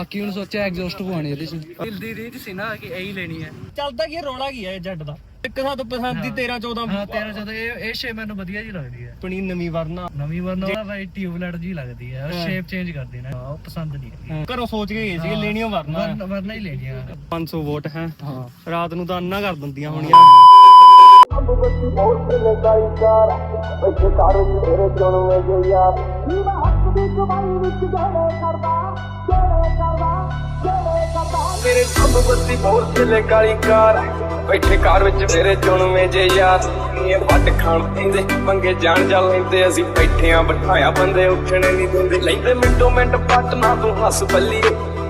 ਬਾਕੀ ਹੁਣ ਸੋਚਿਆ ਐਗਜ਼ੌਸਟ ਪਵਾਉਣੀ ਇਹਦੇ ਚ। ਦਿਲ ਦੀ ਰੀਤ ਸੀ ਨਾ ਕਿ ਇਹੀ ਲੈਣੀ ਹੈ। ਚੱਲਦਾ ਕੀ ਰੌਲਾ ਕੀ ਹੈ ਇਹ ਜੱਟ ਦਾ? ਇੱਕ ਸਾਨੂੰ ਪਸੰਦ ਦੀ 13 14 ਹਾਂ 13 14 ਇਹ ਇਹ ਸ਼ੇਪ ਮੈਨੂੰ ਵਧੀਆ ਜੀ ਲੱਗਦੀ ਹੈ। ਆਪਣੀ ਨਵੀਂ ਵਰਨਾ। ਨਵੀਂ ਵਰਨਾ ਉਹਦਾ ਬਾਈ ਟਿਊਬਲਾਈਟ ਜੀ ਲੱਗਦੀ ਹੈ। ਉਹ। ਸ਼ੇਪ ਚੇਂਜ ਕਰਦੀ ਨਾ। ਉਹ ਪਸੰਦ ਨਹੀਂ ਹੈ। ਘਰੋਂ ਸੋਚ ਕੇ ਗਏ ਸੀ ਵਰਨਾ। ਵਰਨਾ ਵਰਨਾ ਹੀ ਲੈਣੀ ਆ 500 ਵੋਟ ਹੈ। ਹਾਂ। ਰਾਤ ਨੂੰ ਤਾਂ ਅੰਨਾ ਕਰ ਦਿੰਦੀਆਂ ਹੋਣੀਆਂ। ਮੇਰੇ ਸਭ ਬੱਤੀ ਬਹੁਤ ਚਲੇ ਕਾਲੀ ਕਾਰ। ਬੈਠੇ ਕਾਰ ਵਿੱਚ ਮੇਰੇ ਚੁਣਵੇਂ ਜੇ ਯਾਰ। ਇਹ ਵੱਟ ਖਾਣ ਪੈਂਦੇ ਪੰਗੇ ਜਾਣ ਜਾ ਲੈਂਦੇ। ਅਸੀਂ ਬੈਠੇ ਆ, ਬਿਠਾਇਆ ਬੰਦੇ ਉੱਠਣੇ ਨਹੀਂ ਦਿੰਦੇ। ਲੈਂਦੇ ਮਿੰਟੋ ਮਿੰਟ ਪੱਟ, ਨਾ ਤੂੰ ਹੱਸ ਬੱਲੀ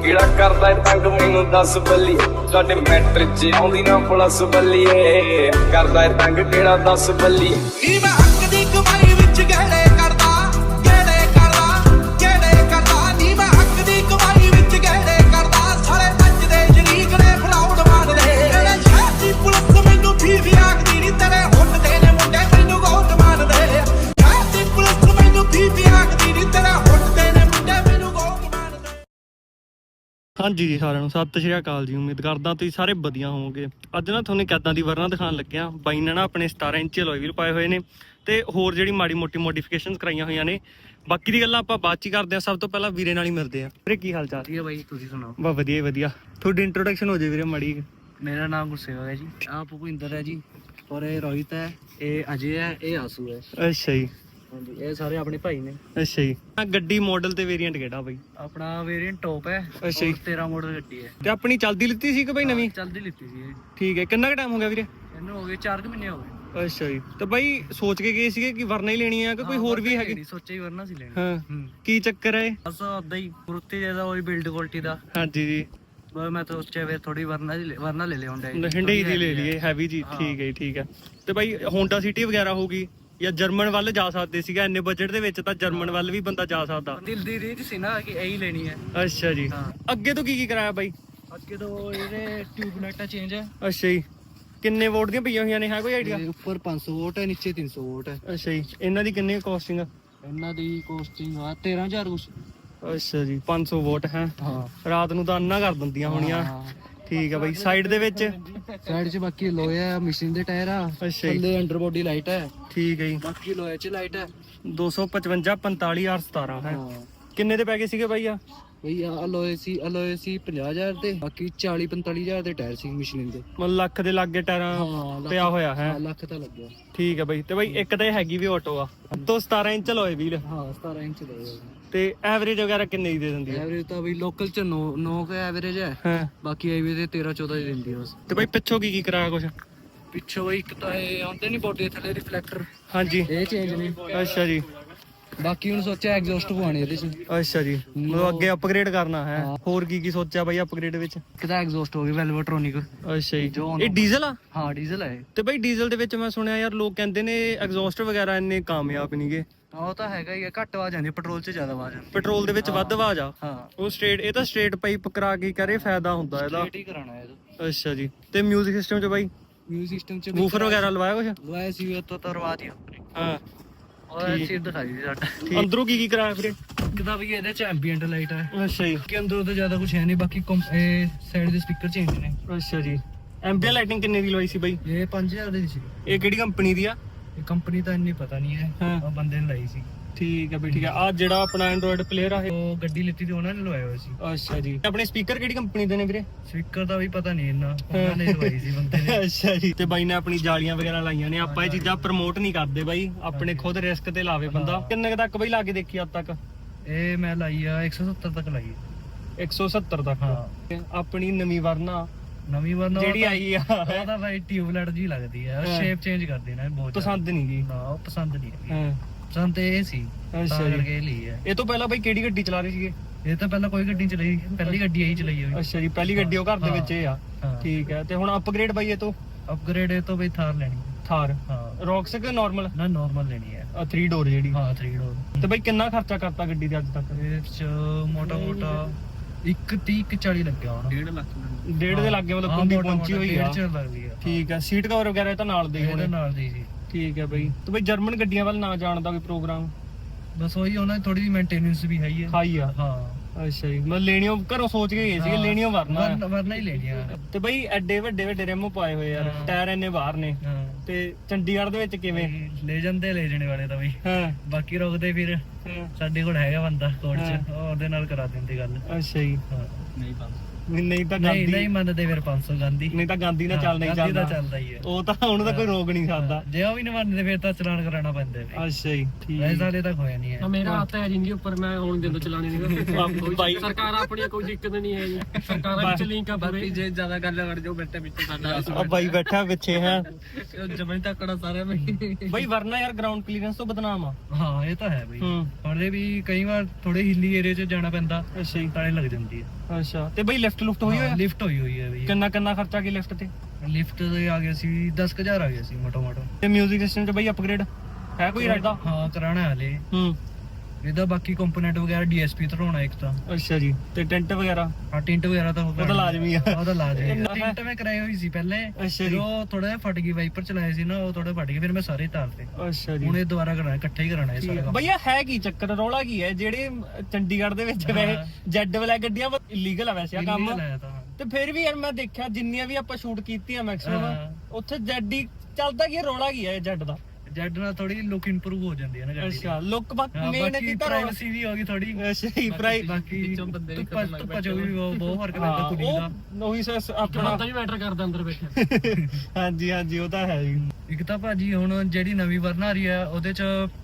ਕਿਹੜਾ ਕਰਦਾ ਏ ਤੰਗ? ਮੈਨੂੰ ਦੱਸ ਬੱਲੀ ਤੁਹਾਡੇ ਮੈਟਰ ਚ ਆਉਂਦੀ ਨਾ ਪਲਸ ਬੱਲੀਏ। ਕਰਦਾ ਏ ਤੰਗ, ਕਿਹੜਾ ਦੱਸ ਬੱਲੀ ਨੀ ਮੈਂ ਹੱਕ ਦੀ ਕਮਾਈ ਹਾਂਜੀ ਜੀ ਸਾਰਿਆਂ ਨੂੰ। ਸਤਿ ਸ਼੍ਰੀ ਅਕਾਲ ਜੀ ਉਮੀਦ ਕਰਦਾ ਤੁਸੀਂ ਸਾਰੇ ਵਧੀਆ ਹੋਵੋਗੇ। ਅੱਜ ਨਾ ਤੁਹਾਨੂੰ ਕਿੱਦਾਂ ਦੀ ਵਰਨਾ ਦਿਖਾਉਣ ਲੱਗਿਆ। ਬਾਈ ਨੇ ਨਾ ਆਪਣੇ 17 ਇੰਚ ਅਲੋਏ ਵੀਲ ਪਾਏ ਹੋਏ ਨੇ ਤੇ ਹੋਰ ਜਿਹੜੀ ਮਾੜੀ ਮੋਟੀ ਮੋਡੀਫਿਕੇਸ਼ਨਸ ਕਰਾਈਆਂ ਹੋਈਆਂ ਨੇ। ਬਾਕੀ ਦੀ ਗੱਲਾਂ ਆਪਾਂ ਬਾਅਦ ਚ ਕਰਦੇ ਆ ਸਭ ਤੋਂ ਪਹਿਲਾਂ ਵੀਰੇ ਨਾਲ ਹੀ ਮਿਲਦੇ ਆ ਵੀਰੇ ਕੀ ਹਾਲ ਚਾਲ? ਠੀਕ ਹੈ ਬਾਈ ਤੁਸੀਂ ਸੁਣਾਓ? ਬਾ ਵਧੀਆ ਵਧੀਆ। ਤੁਹਾਡੀ ਇੰਟਰੋਡਕਸ਼ਨ ਹੋ ਜੇ ਵੀਰੇ ਮਾੜੀ। ਮੇਰਾ ਨਾਮ ਗੁਰਸੇਵਕ ਹੈ ਜੀ। ਆਪ ਭੁਪਿੰਦਰ ਹੈ ਜੀ। ਔਰ ਇਹ ਰੋਹਿਤ ਹੈ। ਇਹ ਅਜੇ ਹੈ ਇਹ ਆਸੂ ਹੈ। ਅੱਛਾ ਜੀ। ਹਾਂਜੀ ਇਹ ਸਾਰੇ ਆਪਣੇ ਭਾਈ ਨੇ। ਅੱਛਾ ਜੀ। ਆ ਗੱਡੀ ਮਾਡਲ ਤੇ ਵੇਰੀਐਂਟ ਕਿਹੜਾ ਬਾਈ? ਆਪਣਾ ਵੇਰੀਐਂਟ ਟੌਪ ਹੈ ਅੱਛਾ ਜੀ। ਔਰ 13 ਮਾਡਲ ਗੱਡੀ ਹੈ। ਤੇ ਆਪਣੀ ਚੱਲਦੀ ਲਿੱਤੀ ਸੀ ਕਿ ਬਾਈ ਨਵੀਂ? ਚਲਦੀ ਲਿੱਤੀ ਸੀ ਇਹ। ਠੀਕ ਹੈ ਕਿੰਨਾ ਕੁ ਟਾਈਮ ਹੋ ਗਿਆ ਵੀਰੇ? ਇਹਨੂੰ ਹੋ ਗਏ 4 ਮਹੀਨੇ ਹੋ ਗਏ। ਅੱਛਾ ਜੀ। ਤੇ ਬਾਈ ਸੋਚ ਕੇ ਗਏ ਸੀਗੇ ਕਿ ਵਰਨਾ ਹੀ ਲੈਣੀ ਆ ਕਿ ਕੋਈ ਹਾਂ, ਹੋਰ ਵੀ ਵਰਨਾ ਹੈਗੀ? ਲੈਣੀ, ਸੋਚਿਆ ਹੀ ਵਰਨਾ ਸੀ ਲੈਣੀ। ਹਾਂ। ਹੂੰ। ਕੀ ਚੱਕਰ ਹੈ ਇਹ? ਬਸ ਉਦਾਂ ਹੀ ਕੁਰਤੇ ਜਿਹਦਾ ਉਹੀ ਬਿਲਡ ਕੁਆਲਿਟੀ ਦਾ। ਹਾਂਜੀ ਜੀ। ਬਸ ਮੈਂ ਤਾਂ ਸੋਚਿਆ ਵੇ ਥੋੜੀ ਵਰਨਾ ਲੈ- ਵਰਨਾ ਲੈ ਲਿਆ ਹੁੰਦਾ ਹਿੰਡਈ ਦੀ ਲੈ ਲਈਏ ਹੈਵੀ ਜੀ ਹਾਂ। ਠੀਕ ਹੈ ਜੀ, ਠੀਕ ਹੈ। ਤੇ ਬਾਈ ਹੋਂਡਾ ਸਿਟੀ ਵਗੈਰਾ ਹੋਗੀ ਜਾਂ ਜਰਮਨ ਵੱਲ ਜਾ ਸਕਦੇ ਸੀਗਾ ਇੰਨੇ ਬਜਟ ਦੇ ਵਿੱਚ ਤਾਂ ਜਰਮਨ ਵੱਲ ਵੀ ਬੰਦਾ ਜਾ ਸਕਦਾ। ਦਿਲ ਦੀ ਰੀਤ ਸੀ ਨਾ ਕਿ ਇਹੀ ਲੈਣੀ ਹੈ। ਅੱਛਾ ਜੀ। ਹਾਂ। ਅੱਗੇ ਤੋਂ ਕੀ ਕੀ ਕਰਾਇਆ ਬਾਈ? ਅੱਗੇ ਤੋਂ ਇਹਦੇ ਟਿਊਬਲਾਈਟਾਂ ਚੇਂਜ ਹੈ। ਅੱਛਾ ਜੀ। ਕਿੰਨੇ ਵੋਟ ਦੀਆਂ ਪਈਆਂ ਹੋਈਆਂ ਨੇ ਹੈ ਕੋਈ ਆਈਡੀਆ ਉੱਪਰ 500 ਵੋਟ ਹੈ ਨੀਚੇ 300 ਵੋਟ ਹੈ। ਅੱਛਾ ਜੀ। ਇਹਨਾਂ ਦੀ ਕਿੰਨੀ ਕਾਸਟਿੰਗ ਇਹਨਾਂ ਦੀ ਕੋਸਟਿੰਗ ਆ 13000 ਕੁਛ। ਅੱਛਾ ਜੀ 500 ਵੋਟ ਹੈ। ਹਾਂ। ਰਾਤ ਨੂੰ ਤਾਂ ਅੰਨਾ ਕਰ ਦਿੰਦੀਆਂ ਹੋਣੀਆਂ। ਠੀਕ ਹੈ ਬਾਈ ਸਾਈਡ ਦੇ ਵਿੱਚ? ਸਾਈਡ 'ਚ ਬਾਕੀ ਲੋਹਾ ਹੈ ਮਸ਼ੀਨ ਦੇ ਟਾਇਰ ਆ ਅੱਛਾ ਜੀ। ਥੱਲੇ ਅੰਡਰ ਬੋਡੀ ਲਾਈਟ ਹੈ ਠੀਕ ਹੈ ਜੀ। ਬਾਕੀ ਲੋਹੇ 'ਚ ਲਾਈਟ ਹੈ 255 45 ਆਰ 17 ਹੈ? ਹਾਂ। ਕਿੰਨੇ ਦੇ ਪੈ ਗਏ ਸੀਗੇ ਬਾਈ ਆ? ਬਈ ਆ ਲੋਹੇ ਸੀ ਅਲੋਏ ਸੀ 50000 ਦੇ ਬਾਕੀ 40 45000 ਦੇ ਟਾਇਰ ਸੀ ਮਸ਼ੀਨ ਦੇ। ਮਤਲਬ ਲੱਖ ਦੇ ਲਾਗੇ ਟਾਇਰਾਂ ਹਾਂ ਲੱਖ- ਪਿਆ ਹੋਇਆ ਹੈ? ਹਾਂ, ਲੱਖ ਤਾਂ ਲੱਗਿਆ। ਠੀਕ ਹੈ ਬਾਈ ਤੇ ਬਾਈ ਇੱਕ ਤਾਂ ਇਹ ਹੈਗੀ ਵੀ ਆਟੋ ਆ। ਤੋਂ 17 ਇੰਚ ਲੋਏ ਵੀਲ ਹਾਂ 17 ਇੰਚ ਦਾ ਤੇ ਐਵਰੇਜ ਵਗੈਰਾ ਕਿੰਨੇ ਦੀ ਦੇ ਦਿੰਦੀ ਹੈ? ਐਵਰੇਜ ਤਾਂ ਬਈ ਲੋਕਲ 'ਚ 9 9 ਕ ਐਵਰੇਜ ਹੈ। ਹਾਂ। ਬਾਕੀ ਹਾਈਵੇ ਤੇ 13 14 ਹੀ ਦਿੰਦੀ ਬਸ। ਤੇ ਬਾਈ ਪਿੱਛੋਂ ਕੀ ਕੀ ਕਰਾਇਆ ਕੁਛ? ਪਿੱਛੋਂ ਬਈ ਇੱਕ ਤਾਂ ਇਹ ਆਉਂਦੇ ਨਹੀਂ ਬੋਡੀ ਥੱਲੇ ਰਿਫਲੈਕਟਰ ਹਾਂਜੀ। ਇਹ ਚੇਂਜ ਨਹੀਂ ਅੱਛਾ ਜੀ। ਬਾਕੀ ਹੁਣ ਸੋਚਿਆ ਐਗਜ਼ੌਸਟ ਪਵਾਉਣੀ ਇਹਦੇ 'ਚ। ਅੱਛਾ ਜੀ। ਮਤਲਬ ਅੱਗੇ ਅਪਗ੍ਰੇਡ ਕਰਨਾ ਹੈ। ਹਾਂ। ਹੋਰ ਕੀ ਕੀ ਸੋਚਿਆ ਬਾਈ ਅਪਗ੍ਰੇਡ ਵਿੱਚ? ਕਿਦਾ ਐਗਜ਼ੌਸਟ ਹੋ ਗਈ ਵੈਲਵੋਟ੍ਰੋਨਿਕ ਅੱਛਾ ਜੀ। ਇਹ ਡੀਜ਼ਲ ਆ? ਹਾਂ ਡੀਜ਼ਲ ਹੈ ਤੇ ਬਾਈ ਡੀਜ਼ਲ ਦੇ ਵਿੱਚ ਮੈਂ ਸੁਣਿਆ ਯਾਰ ਲੋਕ ਕਹਿੰਦੇ ਨੇ ਐਗਜ਼ੌਸਟ ਵਗੈਰਾ ਇੰਨੇ ਕਾਮਯਾਬ ਨਹੀਂਗੇ ਹਾਂ ਉਹ ਤਾਂ ਹੈਗਾ ਹੀ ਆ ਘੱਟ ਆਵਾਜ਼ ਆਉਂਦੀ ਪੈਟਰੋਲ 'ਚ ਜ਼ਿਆਦਾ ਆਵਾਜ਼ ਆਉਂਦੀ। ਪੈਟਰੋਲ ਦੇ ਵਿੱਚ ਵੱਧ ਆਵਾਜ਼ ਆ? ਹਾਂ। ਉਹ ਸਟ੍ਰੇਟ ਇਹ ਤਾਂ ਸਟ੍ਰੇਟ ਪਾਈਪ ਕਰਾ ਕੇ ਕਰੇ ਫਾਇਦਾ ਹੁੰਦਾ ਇਹਦਾ। ਸਟੇਟ ਹੀ ਕਰਾਣਾ ਹੈ ਇਹਦਾ। ਅੱਛਾ ਜੀ। ਤੇ 뮤직 ਸਿਸਟਮ ਚ ਬਾਈ? ਮਿਊਜ਼ਿਕ ਸਿਸਟਮ 'ਚ ਵੂਫਰ ਵਗੈਰਾ ਲਵਾਇਆ ਕੁਛ? ਲਵਾਇਆ ਸੀ ਉਹ ਤੋਂ ਰਵਾਜ ਹੀ ਹਾਂ। ਉਹ ਚੀਜ਼ ਦਿਖਾਈ ਸੀ ਸਾਡਾ। ਅੰਦਰੋਂ ਕੀ ਕੀ ਕਰਾਇਆ ਵੀਰੇ? ਕਿਦਾ ਵੀ ਇਹਦੇ 'ਚ ਐਂਬੀਐਂਟ ਲਾਈਟ ਹੈ ਅੱਛਾ ਜੀ। ਕਿ ਅੰਦਰੋਂ ਤਾਂ ਜ਼ਿਆਦਾ ਕੁਝ ਹੈ ਨਹੀਂ ਬਾਕੀ ਕੰਪ- ਇਹ ਸਾਈਡ ਦੇ ਸਪੀਕਰ ਚੇਂਜ ਨੇ। ਅੱਛਾ ਜੀ। ਐਂਬੀਐਂਟ ਲਾਈਟਿੰਗ ਕਿੰਨੇ ਦੀ ਲਵਾਈ ਸੀ ਬਾਈ? ਇਹ 5000 ਦੀ ਸੀ। ਇਹ ਕਿਹੜੀ ਕੰਪਨੀ ਦੀ ਆ? ਇਹ ਕੰਪਨੀ ਤਾਂ ਇੰਨੀ ਪਤਾ ਨਹੀਂ ਹੈ ਹਾਂ। ਉਹ ਬੰਦੇ ਨੇ ਲਾਈ ਸੀ। ਠੀਕ ਹੈ ਬਈ ਠੀਕ ਹੈ। ਆ ਜਿਹੜਾ ਆਪਣਾ ਐਂਡਰੋਇਡ ਪਲੇਅਰ ਆ ਇਹ? ਉਹ ਗੱਡੀ ਲਿੱਤੀ ਤੇ ਉਹਨਾਂ ਨੇ ਲਵਾਇਆ ਹੋਇਆ ਸੀ। ਅੱਛਾ ਜੀ। ਆਪਣੇ ਸਪੀਕਰ ਕਿਹੜੀ ਕੰਪਨੀ ਦੇ ਨੇ ਵੀਰੇ? ਸਪੀਕਰ ਦਾ ਵੀ ਪਤਾ ਨਹੀਂ ਇੰਨਾ ਉਹਨਾਂ ਨੇ ਲਵਾਈ ਸੀ ਬੰਦੇ ਨੇ। ਅੱਛਾ ਜੀ। ਤੇ ਬਾਈ ਨੇ ਆਪਣੀ ਜਾਲੀਆਂ ਵਗੈਰਾ ਲਾਈਆਂ ਨੇ। ਆਪਾਂ ਇਹ ਚੀਜ਼ਾਂ ਪ੍ਰਮੋਟ ਨਹੀਂ ਕਰਦੇ ਬਾਈ। ਆਪਣੇ ਖੁਦ ਰਿਸਕ ਤੇ ਲਾਵੇ ਬੰਦਾ। ਕਿੰਨੇ ਕੁ ਤੱਕ ਬਾਈ ਲਾ ਕੇ ਦੇਖੀ ਅੱਜ ਤੱਕ? ਇਹ ਮੈਂ ਲਾਈ ਆ 170 ਤੱਕ ਲਾਈ। ਹੈ। 170 ਤੱਕ। ਹਾਂ। ਆਪਣੀ ਨਵੀਂ ਵਰਨਾ। ਨਵੀਂ ਵਰਨਾ ਜਿਹੜੀ ਆਈ ਆ। ਉਹ ਤਾਂ ਬਾਈ ਟਿਊਬਲਾਈਟ ਜੀ ਲੱਗਦੀ ਹਾਂ। ਸ਼ੇਪ ਚੇਂਜ ਕਰ ਦੇਣਾ ਬਹੁਤ। ਪਸੰਦ ਨਹੀਂ ਗਈ ਨਾ ਉਹ ਪਸੰਦ ਨਹੀਂ ਹੈ ਹਾਂ। ਪਸੰਦ ਤੇ ਇਹ ਸੀ। ਅੱਛਾ ਜੀ। ਲਈ ਹੈ ਇਹ ਤੋਂ ਪਹਿਲਾਂ ਬਾਈ ਕਿਹੜੀ ਗੱਡੀ ਚਲਾ ਰਹੇ ਸੀਗੇ? ਇਹ ਤਾਂ ਪਹਿਲਾਂ ਕੋਈ ਗੱਡੀ ਚਲਾਈ ਪਹਿਲੀ ਗੱਡੀ ਇਹੀ ਚਲਾਈ ਹੋਈ। ਅੱਛਾ ਜੀ ਪਹਿਲੀ ਗੱਡੀ ਉਹ ਘਰ ਦੇ। ਵਿੱਚ ਇਹ ਆ। ਠੀਕ ਹੈ। ਤੇ ਹੁਣ ਅਪਗ੍ਰੇਡ ਬਾਈ ਇਹ ਤੋਂ? ਅਪਗ੍ਰੇਡ ਇਹ ਤੋਂ ਬਈ ਥਾਰ ਲੈਣੀ। ਥਾਰ। ਹਾਂ। ਰੌਕਸ ਕਿ ਨਾਰਮਲ ਨਾ ਨਾਰਮਲ ਲੈਣੀ ਹੈ। 3 ਡੋਰ ਜਿਹੜੀ। ਹਾਂ 3 ਡੋਰ ਤੇ ਬਾਈ ਕਿੰਨਾ ਖਰਚਾ ਕਰਤਾ ਗੱਡੀ ਦੇ ਅੱਜ ਤੱਕ? ਇਹ ਚ ਮੋਟਾ ਮੋਟਾ 1 30 40 ਲੱਗਿਆ ਹੋਣਾ। 1.5 ਲੱਖ ਡੇਢ ਦੇ ਲੱਗੇ ਮਤਲਬ ਕੁੰਡੀ ਪਹੁੰਚੀ ਹੋਈ ਆ। ਚ ਲੱਗਦੀ ਆ। ਠੀਕ ਹੈ ਸੀਟ ਕਵਰ ਵਗੈਰਾ ਇਹ ਤਾਂ ਨਾਲ ਦੇ ਹੀ ਇਹਦੇ ਹੋਣੇ। ਨਾਲ ਦੀ ਸੀ ਠੀਕ ਹੈ ਬਾਈ। ਤੇ ਬਾਈ ਜਰਮਨ ਗੱਡੀਆਂ ਵੱਲ ਨਾ ਜਾਣ ਦਾ ਕੋਈ ਪ੍ਰੋਗਰਾਮ ਬਸ ਉਹੀ ਉਹਨਾਂ ਦੀ ਥੋੜੀ ਜਿਹੀ ਮੇਨਟੇਨੈਂਸ ਵੀ ਹੈ ਹੀ ਹੈ ਹਾਈ ਆ। ਹਾਂ। ਅੱਛਾ ਜੀ ਮੈਂ ਲੈਣੀਓ ਘਰੋਂ ਸੋਚ ਕੇ ਗਏ ਸੀਗੇ ਲੈਣੀਓ ਵਰਨਾ ਵਰਨਾ ਵਰਨਾ ਹੀ ਲੈਣੀਆਂ। ਤੇ ਬਈ ਐਡੇ ਵੱਡੇ ਵੱਡੇ ਰਿਮ ਪਾਏ ਹੋਏ ਯਾਰ ਹਾਂ। ਟਾਇਰ ਇੰਨੇ ਬਾਹਰ ਨੇ। ਹਾਂ। ਤੇ ਚੰਡੀਗੜ੍ਹ ਦੇ ਵਿੱਚ ਕਿਵੇਂ? ਲੈ ਜਾਂਦੇ ਲੈ ਜਾਣੇ ਵਾਲੇ ਤਾਂ ਬਈ ਹਾਂ। ਬਾਕੀ ਰੋਕਦੇ ਫਿਰ। ਹਾਂ। ਸਾਡੇ ਕੋਲ ਹੈਗਾ ਬੰਦਾ ਕੋਰਟ ਹਾਂ। 'ਚ ਉਹ ਉਹਦੇ ਨਾਲ ਕਰਾ ਦਿੰਦੇ ਗੱਲ। ਅੱਛਾ ਜੀ। ਹਾਂ। ਨਹੀਂ ਨਹੀਂ ਤਾਂ ਨਹੀਂ ਗਾਂਧੀ ਨਹੀਂ ਮੰਨਦੇ ਫਿਰ 500 ਗਾਂਧੀ। ਨਹੀਂ ਤਾਂ ਗਾਂਧੀ ਨਾਲ ਚੱਲ ਨਹੀਂ ਗਾਂਧੀ ਦਾ ਚੱਲਦਾ ਚੱਲਦਾ ਹੀ ਹੈ। ਉਹ ਤਾਂ ਉਹਨੂੰ ਤਾਂ ਕੋਈ ਰੋਕ ਨਹੀਂ ਸਕਦਾ। ਜੇ ਉਹ ਵੀ ਨਹੀਂ ਮੰਨਦੇ ਫਿਰ ਤਾਂ ਚਲਾਨ ਕਰਾਉਣਾ ਪੈਂਦਾ ਹੈ ਅੱਛਾ ਜੀ ਠੀਕ। ਵੈਸੇ ਸਾਲੇ ਤਾਂ ਹੋਇਆ ਨਹੀਂ ਹੈ। ਮੇਰਾ ਹੱਥ ਹੈ ਜਿੰਗੀ ਉੱਪਰ ਮੈਂ ਹੁਣ ਦਿਨ ਤੋਂ ਚਲਾਣੇ ਨਹੀਂ। ਬਾਈ ਸਰਕਾਰ ਆਪਣੀ ਕੋਈ ਦਿੱਕਤ ਨਹੀਂ ਹੈ ਜੀ। ਸਰਕਾਰਾਂ ਵਿੱਚ ਲਿੰਕ ਆ ਪੂਰੇ। ਜੇ ਜ਼ਿਆਦਾ ਗੱਲ ਕਰ ਜੋ ਬੈਠੇ ਪਿੱਛੇ ਸਾਡਾ ਆ ਬਾਈ ਬੈਠਾ ਪਿੱਛੇ ਹੈ। ਜਮਨ ਤੱਕੜਾ ਸਾਰੇ ਬਈ ਬਾਈ ਵਰਨਾ ਯਾਰ ਗਰਾਊਂਡ ਕਲੀਅਰੈਂਸ ਤੋਂ ਬਦਨਾਮ ਆ। ਹਾਂ ਇਹ ਤਾਂ ਹੈ ਬਈ। ਹੂੰ। ਉਹਦੇ ਵੀ ਕਈ ਵਾਰ ਥੋੜੇ ਹਿੱਲੀ ਏਰੀਆ 'ਚ ਜਾਣਾ ਪੈਂਦਾ। ਅੱਛਾ ਜੀ। ਤਾਲੇ ਲੱਗ ਜਾਂਦੀ ਹੈ। ਅੱਛਾ ਤੇ ਬਾਈ ਲਿਫਟ ਲੁਫਟ ਹੋਈ ਹੋਇਆ? ਲਿਫਟ ਹੋਈ ਹੋਈ ਹੈ ਬਈ। ਕਿੰਨਾ ਕਿੰਨਾ ਖਰਚਾ ਕੀ ਲਿਫਟ ਤੇ? ਲਿਫਟ ਦੇ ਆ ਗਿਆ ਸੀ 10000 ਆ ਗਿਆ ਸੀ ਮੋਟੋ ਮੋਟੋ ਤੇ 뮤직 ਸਿਸਟਮ ਚ ਬਾਈ ਅਪਗ੍ਰੇਡ ਹੈ ਕੋਈ ਰਾਇਦਾ ਹਾਂ ਕਰਾਣਾ ਹਲੇ। ਹੂੰ। ਇਹਦਾ ਬਾਕੀ ਕੰਪੋਨੈਂਟ ਵਗੈਰਾ ਡੀਐਸਪੀ ਧਰਾਉਣਾ ਇੱਕ ਤਾਂ। ਅੱਛਾ ਜੀ ਤੇ ਟੈਂਟ ਵਗੈਰਾ? ਹਾਂ ਟਿੰਟ ਵਗੈਰਾ ਤਾਂ ਉਹ ਤਾਂ ਲਾਜ਼ਮੀ ਆ। ਉਹ ਤਾਂ ਲਾਜ਼ਮੀ ਨਾ- ਟਿੰਟ ਮੈਂ ਕਰਾਈ ਹੋਈ ਸੀ ਪਹਿਲੇ। ਅੱਛਾ ਫਿਰ ਜੀ ਉਹ ਥੋੜਾ ਜਿਹਾ ਫਟ ਗਈ ਵਾਈਪਰ ਚਲਾਏ ਸੀ ਨਾ ਉਹ ਥੋੜਾ ਫਟ ਗਏ ਫਿਰ ਮੈਂ ਸਾਰੇ ਤਾਰਤੇ। ਅੱਛਾ ਜੀ। ਹੁਣ ਇਹ ਦੁਬਾਰਾ ਕਰਾਣਾ ਇਕੱਠਾ ਹੀ ਕਰਾਣਾ ਇਹ ਸਾਰਾ ਕੰਮ। ਭਈਆ ਹੈ ਕੀ ਚੱਕਰ? ਰੌਲਾ ਕੀ ਹੈ? ਜਿਹੜੇ ਚੰਡੀਗੜ੍ਹ ਦੇ ਵਿੱਚ ਵੈਸੇ ਜੈਡ ਵਾਲਾ ਗੱਡੀਆਂ ਇਲੀਗਲ ਆ ਵੈਸੇ ਆ ਕੰਮ। Illegal ਤਾਂ ਤੇ ਫਿਰ ਵੀ ਯਾਰ ਮੈਂ ਦੇਖਿਆ ਜਿੰਨੀਆਂ ਵੀ ਆਪਾਂ ਸ਼ੂਟ ਕੀਤੀਆਂ ਮੈਕਸਿਮਮ ਹਾਂ। ਉੱਥੇ ਜੈਡ ਹੀ ਚੱਲਦਾ ਕੀ ਹੈ, ਰੌਲਾ ਕੀ ਹੈ ਜੈਡ ਦਾ? ਜੈਡ ਨਾਲ ਥੋੜੀ ਲੁੱਕ ਇੰਪਰੂਵ ਹੋ ਜਾਂਦੀ ਹੈ ਨਾ ਗੱਡੀ ਦੀ। ਅੱਛਾ ਲੁੱਕ ਬਾਕੀ ਹਾਂ, ਮੇਨ ਬਾਕੀ ਕੀ ਤਾਂ ਪ੍ਰਾਈਵੇਸੀ ਵੀ ਹੋ ਗਈ ਥੋੜੀ ਅੱਛਾ ਹੀ ਪ੍ਰਾਈ ਬਾਕੀ ਵਿੱਚੋਂ ਬੰਦੇ ਵੀ ਧੁੱਪਾਂ ਖਤਰਨਾਕ ਧੁੱਪਾਂ ਚੋਂ ਵੀ ਬਹੁਤ ਬਹੁਤ ਫ਼ਰਕ ਪੈਂਦਾ ਕੁੜੀ ਦਾ। ਉਹ ਉਹੀ ਸਸ ਆਪਣਾ ਬੰਦਾ ਵੀ ਮੈਟਰ ਕਰਦਾ ਅੰਦਰ ਬੈਠਾ ਹਾਂਜੀ ਹਾਂਜੀ ਉਹ ਤਾਂ ਹੈ ਜੀ ਇੱਕ ਤਾਂ ਭਾਜੀ ਹੁਣ ਜਿਹੜੀ ਨਵੀਂ ਵਰਨ ਆ ਰਹੀ ਹੈ ਉਹਦੇ ਚ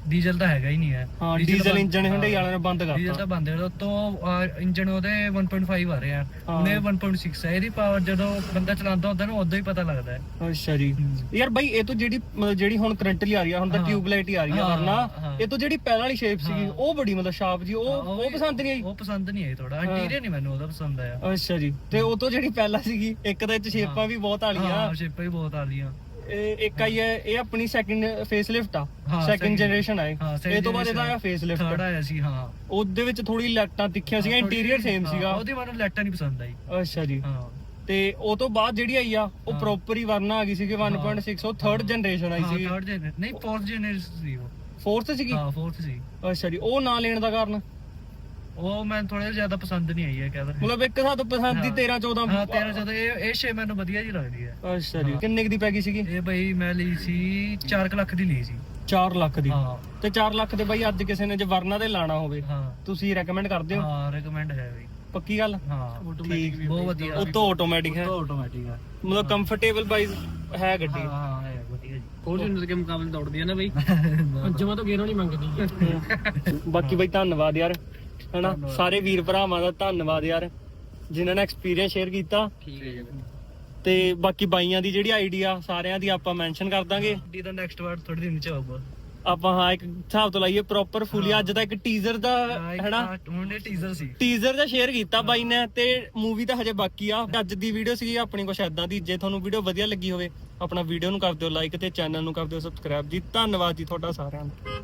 ਡੀਜ਼ਲ ਤਾਂ ਹੈਗਾ ਹੀ ਨਹੀਂ ਹੈ। ਹਾਂ ਡੀਜ਼ਲ ਇੰਜਨ ਹੁੰਡੇ ਹਾਂ, ਵਾਲਿਆਂ ਨੇ ਬੰਦ ਡੀਜ਼ਲ ਕਰਤਾ ਤਾਂ ਬੰਦ ਹੈ ਤੋਂ ਇੰਜਨ ਉਹਦੇ 1.5 ਆ ਰਿਹਾ ਹਾਂ। ਉਹਨੇ 1.6 ਹੈ ਇਹਦੀ ਪਾਵਰ ਜਦੋਂ ਬੰਦਾ ਚਲਾਉਂਦਾ ਹੁੰਦਾ ਨਾ ਉਦੋਂ ਹੀ ਪਤਾ ਲੱਗਦਾ ਹੈ। ਅੱਛਾ ਜੀ। ਯਾਰ ਬਾਈ ਇਹ ਤੋਂ ਜਿਹੜੀ ਮਤਲਬ ਜਿਹੜੀ ਹੁਣ ਕਰੰਟਲੀ ਆ ਰਹੀ ਆ ਹੁਣ ਤਾਂ। ਟਿਊਬਲਾਈਟ ਹੀ ਆ ਰਹੀ ਆ ਵਰਨਾ। ਇਹ ਤੋਂ ਜਿਹੜੀ ਪਹਿਲਾਂ ਵਾਲੀ ਸ਼ੇਪ ਸੀਗੀ। ਉਹ ਬੜੀ ਮਤਲਬ ਸ਼ਾਰਪ ਜੀ ਉਹ ਉਹ ਵੀ- ਪਸੰਦ ਨਹੀਂ ਆਈ। ਉਹ ਪਸੰਦ ਨਹੀਂ ਆਈ ਥੋੜਾ ਇੰਟੀਰੀਅਰ ਨਹੀਂ ਮੈਨੂੰ ਉਹਦਾ ਪਸੰਦ ਆਇਆ। ਅੱਛਾ ਜੀ। ਤੇ ਉਹ ਤੋਂ ਜਿਹੜੀ ਪਹਿਲਾਂ ਸੀਗੀ ਇੱਕ ਤਾਂ ਇਹ ਚ ਸ਼ੇਪਾਂ ਵੀ ਬਹੁਤ ਆਲੀਆਂ ਹਾਂ ਸ਼ੇਪਾਂ ਹੀ ਬਹੁਤ ਆ ਰਹੀਆਂ। ਇਹ ਇੱਕ ਆਈ ਹੈ ਇਹ ਆਪਣੀ ਸੈਕਿੰਡ ਫੇਸ ਲਿਫਟ ਆ ਸੈਕਿੰਡ ਜਨਰੇਸ਼ਨ ਆ ਇਹ। ਤੋਂ ਬਾਅਦ ਇਹਦਾ ਆਇਆ ਫੇਸ ਥਰਡ ਲਿਫਟ ਆਇਆ ਸੀ ਹਾਂ। ਉਹਦੇ ਵਿੱਚ ਥੋੜੀ ਲਾਈਟਾਂ ਤਿੱਖੀਆਂ ਸੀਗੀਆਂ ਇੰਟੀਰੀਅਰ ਸੇਮ ਸੀਗਾ। ਉਹਦੀ ਮੈਨੂੰ ਲੈਟਾ ਨਹੀਂ ਪਸੰਦ ਆਈ। ਅੱਛਾ ਜੀ। ਹਾਂ। ਤੇ ਉਹ ਤੋਂ ਬਾਅਦ ਜਿਹੜੀ ਆਈ ਆ ਉਹ ਪ੍ਰੋਪਰ ਹੀ ਵਰਨਾ ਆ ਗਈ ਸੀਗੀ 1.6 ਉਹ ਥਰਡ ਜਨਰੇਸ਼ਨ ਆਈ ਸੀਗੀ। ਥਰਡ ਜਨਰੇਸ਼ਨ ਨਹੀਂ ਫੋਰਥ ਜਨਰੇਸ਼ਨ ਸੀ ਉਹ। ਫੋਰਥ ਸੀਗੀ? ਹਾਂ ਫੋਰਥ ਸੀ। ਅੱਛਾ ਜੀ ਉਹ ਨਾ ਲੈਣ ਦਾ ਕਾਰਨ? ਉਹ ਮੈਂ ਥੋੜਾ ਜ਼ਿਆਦਾ ਪਸੰਦ ਨਹੀਂ ਆਈ ਹੈ ਕਹਿੰਦਾ ਮਤਲਬ ਇੱਕ ਸਾਥ ਪਸੰਦ ਦੀ 13 14 ਹਾਂ 13 14 ਇਹ ਇਹ ਮੈਨੂੰ ਵਧੀਆ ਜੀ ਲੱਗਦੀ ਹੈ। ਅੱਛਾ ਜੀ ਕਿੰਨੇ ਦੀ ਪੈ ਗਈ ਸੀਗੀ? ਇਹ ਬਈ ਮੈਂ ਲਈ ਸੀ 4 ਲੱਖ ਦੀ ਲਈ ਸੀ। 4 ਲੱਖ ਦੀ। ਤੇ 4 ਲੱਖ ਦੇ ਬਈ ਅੱਜ ਕਿਸੇ ਨੇ ਜੇ ਵਰਨਾ ਤੇ ਲਾਣਾ ਹੋਵੇ ਤੁਸੀਂ ਰეკਮੈਂਡ ਕਰਦੇ ਹੋ? ਹਾਂ ਰეკਮੈਂਡ ਹੈ ਬਈ। ਪੱਕੀ ਗੱਲ? ਹਾਂ ਠੀਕ। ਬਹੁਤ ਵਧੀਆ ਉਹ ਤੋਂ ਆਟੋਮੈਟਿਕ ਹੈ। ਆਟੋਮੈਟਿਕ ਹੈ ਮਤਲਬ ਕੰਫਰਟੇਬਲ ਬਾਈਜ਼ ਹੈ ਗੱਡੀ। ਹਾਂ ਹਾਂ ਹੈ ਵਧੀਆ ਜੀ। ਫੋਰਚੂਨਰ ਦੇ ਮੁਕਾਬਲੇ ਦੌੜਦੀ ਆ ਨਾ ਬਈ। ਪੰਜਵਾਂ ਤੋਂ ਗੇਰੋਂ ਨਹੀਂ ਮੰਗਦੀ ਬਾਕੀ ਬਾਈ ਧੰਨਵਾਦ ਯਾਰ ਹਨਾ? ਸਾਰੇ ਵੀਰ ਭਰਾਵਾਂ ਦਾ ਧੰਨਵਾਦ ਯਾਰ ਜਿਨ੍ਹਾਂ ਨੇ ਐਕਸਪੀਰੀਅੰਸ ਸ਼ੇਅਰ ਕੀਤਾ। ਠੀਕ ਹੈ ਤੇ ਬਾਕੀ ਬਾਈਆਂ ਦੀ ਜਿਹੜੀ ਆਈਡੀਆ ਸਾਰਿਆਂ ਦੀ ਆਪਾਂ ਮੈਂਸ਼ਨ ਕਰ ਦਾਂਗੇ। ਡੀ ਦਾ ਨੈਕਸਟ ਵਰਡ ਥੋੜੀ ਦਿਨ ਚ ਆਊਗਾ। ਆਪਾਂ ਹਾਂ ਇੱਕ ਹਿਸਾਬ ਤੋਂ ਲਾਈਏ ਪ੍ਰੋਪਰ ਫੁੱਲੀ। ਅੱਜ ਦਾ ਇੱਕ ਟੀਜ਼ਰ ਦਾ ਹੈਨਾ? ਇਹ ਟੀਜ਼ਰ ਸੀ। ਟੀਜ਼ਰ ਦਾ ਸ਼ੇਅਰ ਕੀਤਾ ਬਾਈ ਨੇ ਤੇ ਮੂਵੀ ਤਾਂ ਹਜੇ ਬਾਕੀ ਆ। ਅੱਜ ਦੀ ਵੀਡੀਓ ਸੀਗੀ ਆਪਣੀ ਕੁਛ ਐਦਾਂ ਦੀ। ਜੇ ਤੁਹਾਨੂੰ ਵੀਡੀਓ ਵਧੀਆ ਲੱਗੀ ਹੋਵੇ ਆਪਣਾ ਵੀਡੀਓ ਨੂੰ ਕਰ ਦਿਓ ਲਾਈਕ ਤੇ ਚੈਨਲ ਨੂੰ ਕਰ ਦਿਓ ਸਬਸਕ੍ਰਾਈਬ ਜੀ। ਧੰਨਵਾਦ ਜੀ ਤੁਹਾਡਾ ਸਾਰਿਆਂ ਦਾ।